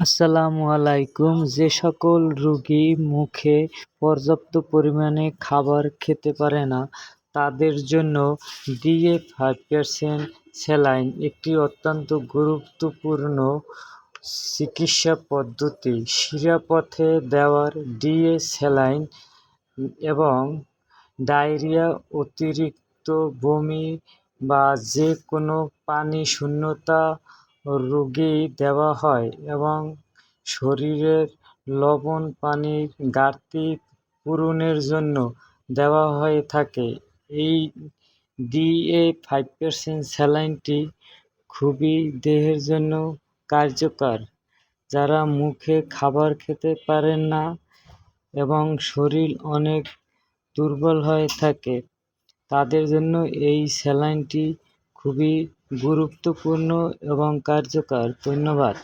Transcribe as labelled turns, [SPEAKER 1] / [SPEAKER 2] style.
[SPEAKER 1] আসসালামু আলাইকুম। যে সকল রোগী মুখে পর্যাপ্ত পরিমাণে খাবার খেতে পারে না, তাদের জন্য ডিএ ফাইভ পার্সেন্ট স্যালাইন একটি অত্যন্ত গুরুত্বপূর্ণ চিকিৎসা পদ্ধতি। শিরাপথে দেওয়ার ডিএ স্যালাইন এবং ডায়রিয়া অতিরিক্ত বমি বা যে কোনো পানি শূন্যতা রোগী দেওয়া হয় এবং শরীরের লবণ পানির ঘাটতি পূরণের জন্য দেওয়া হয়ে থাকে। এই ডিএ ফাইভ পার্সেন্ট স্যালাইনটি খুবই দেহের জন্য কার্যকর। যারা মুখে খাবার খেতে পারেন না এবং শরীর অনেক দুর্বল হয়ে থাকে, তাদের জন্য এই স্যালাইনটি খুবই গুরুত্বপূর্ণ এবং কার্যকর। ধন্যবাদ।